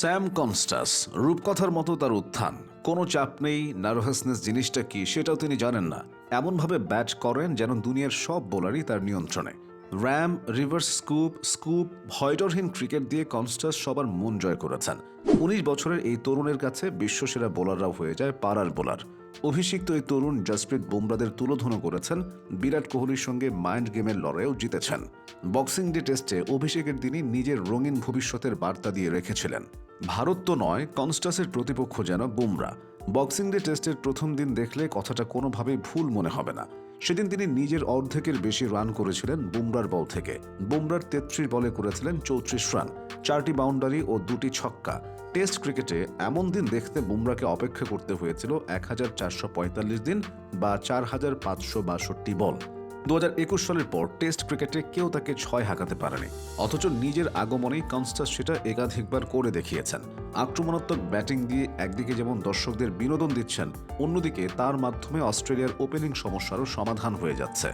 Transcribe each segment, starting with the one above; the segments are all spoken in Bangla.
স্যাম কনস্টাস রূপকথার মতো তার উত্থান। কোনো চাপ নেই, নার্ভাসনেস জিনিসটা কি সেটাও তিনি জানেন না। এমনভাবে ব্যাট করেন যেন দুনিয়ার সব বোলারই তার নিয়ন্ত্রণে। র্যাম, রিভার্স স্কুপ স্কুপ, ভয়ডরহীন ক্রিকেট দিয়ে কনস্টাস সবার মন জয় করেছেন। উনিশ বছরের এই তরুণের কাছে বিশ্বসেরা বোলাররাও হয়ে যায় পাড়ার বোলার। অভিষিক্ত এই তরুণ জসপ্রীত বুমরাদের তুলোধন করেছেন। বিরাট কোহলির সঙ্গে মাইন্ড গেমের লড়াইও জিতেছেন। বক্সিং ডে টেস্টে অভিষেকের দিনই নিজের রঙিন ভবিষ্যতের বার্তা দিয়ে রেখেছিলেন। ভারত তো নয়, কনস্টাসের প্রতিপক্ষ যেন বুমরা। বক্সিং ডে টেস্টের প্রথম দিন দেখলে কথাটা কোনোভাবেই ভুল মনে হবে না। সেদিন তিনি নিজের অর্ধেকের বেশি রান করেছিলেন বুমরার বল থেকে। বুমরার তেত্রিশ বলে করেছিলেন চৌত্রিশ রান। চারটি বাউন্ডারি ও দুটি ছক্কা। টেস্ট ক্রিকেটে এমন দিন দেখতে বুমরাকে অপেক্ষা করতে হয়েছিল এক হাজার চারশো পঁয়তাল্লিশ দিন বা চার হাজার পাঁচশো বাষট্টি বল। দু হাজার একুশ সালের পর টেস্ট ক্রিকেটে কেউ তাকে ছয় হাঁকাতে পারেনি। অথচ নিজের আগমনেই কনস্টাস সেটা একাধিকবার করে দেখিয়েছেন। আক্রমণাত্মক ব্যাটিং দিয়ে একদিকে যেমন দর্শকদের বিনোদন দিচ্ছেন, অন্যদিকে তার মাধ্যমে অস্ট্রেলিয়ার ওপেনিং সমস্যারও সমাধান হয়ে যাচ্ছে।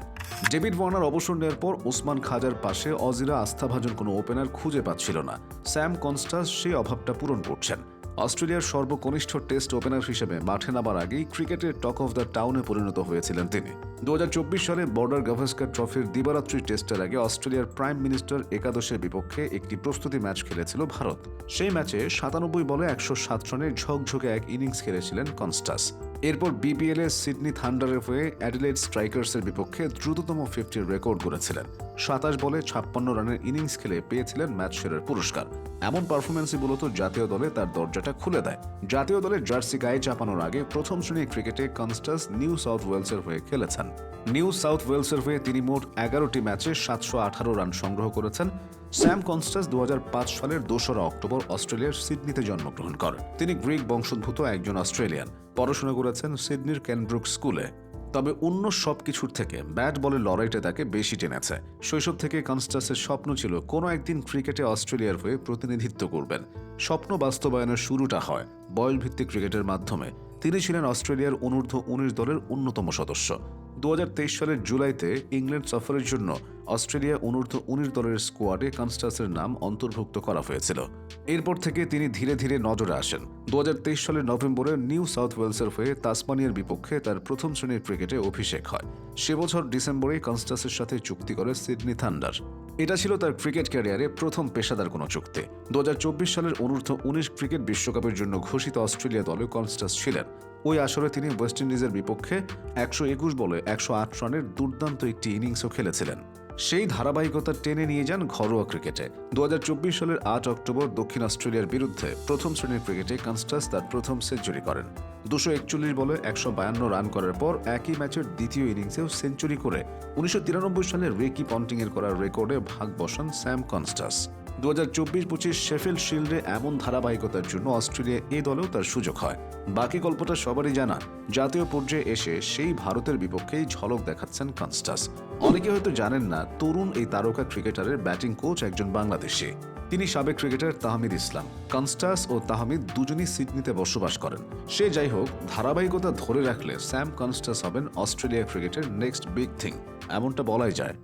ডেভিড ওয়ার্নার অবসর নেওয়ার পর ওসমান খাজার পাশে অজিরা আস্থাভাজন কোনো ওপেনার খুঁজে পাচ্ছিল না। স্যাম কনস্টাস সেই অভাবটা পূরণ করছেন। অস্ট্রেলিয়ার সর্বকনিষ্ঠ টেস্ট ওপেনার হিসেবে মাঠে নামার আগেই ক্রিকেটের টক অফ দ্য টাউনে পরিণত হয়েছিলেন তিনি। দু হাজার চব্বিশ সালে বর্ডার গাভাস্কার ট্রফির দিবারাত্রি টেস্টের আগে অস্ট্রেলিয়ার প্রাইম মিনিস্টার একাদশের বিপক্ষে একটি প্রস্তুতি ম্যাচ খেলেছিল ভারত। সেই ম্যাচে সাতানব্বই বলে একশো সাত রানের ঝকঝকে এক ইনিংস খেলেছিলেন কনস্টাস। এরপর বিপিএল এ সিডনি থান্ডারের হয়ে অ্যাডিলেড স্ট্রাইকার্সের বিপক্ষে দ্রুততম ফিফটির রেকর্ড করেছিলেন সাতাশ বলে ছাপ্পান্ন রানের ইনিংস খেলে পেয়েছিলেন ম্যাচ সেরার পুরস্কার। এমন পারফরমেন্সই মূলত জাতীয় দলে তার দরজাটা খুলে দেয়। জাতীয় দলের জার্সি গায়ে চাপানোর আগে প্রথম শ্রেণির ক্রিকেটে কনস্টাস নিউ সাউথ ওয়েলসের হয়ে খেলেছেন। নিউ সাউথ ওয়েলসের হয়ে তিনি মোট এগারোটি ম্যাচে সাতশো আঠারো রান সংগ্রহ করেছেন। স্যাম কনস্টাস দু হাজার পাঁচ সালের দোসরা অক্টোবর অস্ট্রেলিয়ার সিডনিতে জন্মগ্রহণ করেন। তিনি গ্রিক বংশোদ্ভূত একজন অস্ট্রেলিয়ান। পড়াশোনা করেছেন সিডনির ক্যানব্রুক স্কুলে। তবে অন্য সব কিছুর থেকে ব্যাট বলের লড়াইটা তাকে বেশি টেনেছে। শৈশব থেকে কনস্টাসের স্বপ্ন ছিল কোনো একদিন ক্রিকেটে অস্ট্রেলিয়ার হয়ে প্রতিনিধিত্ব করবেন। স্বপ্ন বাস্তবায়নের শুরুটা হয় বয়ল ভিত্তিক ক্রিকেটের মাধ্যমে। তিনি ছিলেন অস্ট্রেলিয়ার অনূর্ধ্ব উনিশ দলের অন্যতম সদস্য। দু হাজার তেইশ সালের জুলাইতে ইংল্যান্ড সফরের জন্য অস্ট্রেলিয়া অনূর্ধ্ব উনিশ দলের স্কোয়াডে কনস্টাসের নাম অন্তর্ভুক্ত করা হয়েছিল। এরপর থেকে তিনি ধীরে ধীরে নজরে আসেন। দু হাজার তেইশ সালের নভেম্বরে নিউ সাউথ ওয়েলসের হয়ে তাসমানিয়ার বিপক্ষে তার প্রথম শ্রেণির ক্রিকেটে অভিষেক হয়। সে বছর ডিসেম্বরে কনস্টাসের সাথে চুক্তি করে সিডনি থান্ডার। এটা ছিল তার ক্রিকেট ক্যারিয়ারে প্রথম পেশাদার কোনো চুক্তি। দুহাজার চব্বিশ সালের অনূর্ধ্ব উনিশ ক্রিকেট বিশ্বকাপের জন্য ঘোষিত অস্ট্রেলিয়া দলে কনস্টাস ছিলেন। ওই আসরে তিনি ওয়েস্ট ইন্ডিজের বিপক্ষে একশো একুশ বলে একশো আট রানের দুর্দান্ত একটি ইনিংসও খেলেছিলেন। সেই ধারাবাহিকতা টেনে নিয়ে যান ঘরোয়া ক্রিকেটে। দু হাজার চব্বিশ সালের আট অক্টোবর দক্ষিণ অস্ট্রেলিয়ার বিরুদ্ধে প্রথম শ্রেণির ক্রিকেটে কনস্টাস তার প্রথম সেঞ্চুরি করেন। দুশো একচল্লিশ বলে একশো বায়ান্ন রান করার পর একই ম্যাচের দ্বিতীয় ইনিংসেও সেঞ্চুরি করে উনিশশো তিরানব্বই সালে রেকি পন্টিংয়ের করার রেকর্ডে ভাগ বসান স্যাম কনস্টাস। দু হাজার চব্বিশ পঁচিশ শেফিল্ড শিল্ডে এমন ধারাবাহিকতার জন্য অস্ট্রেলিয়া এ দলেও তার সুযোগ হয়। বাকি গল্পটা সবারই জানা। জাতীয় পর্যায়ে এসে সেই ভারতের বিপক্ষেই ঝলক দেখাচ্ছেন কনস্টাস। অনেকে হয়তো জানেন না, তরুণ এই তারকা ক্রিকেটারের ব্যাটিং কোচ একজন বাংলাদেশি। তিনি সাবেক ক্রিকেটার তাহমিদ ইসলাম। কনস্টাস ও তাহমিদ দুজনই সিডনিতে বসবাস করেন। সে যাই হোক, ধারাবাহিকতা ধরে রাখলে স্যাম কনস্টাস হবেন অস্ট্রেলিয়া ক্রিকেটের নেক্সট বিগ থিং। এমনটা বলাই যায়।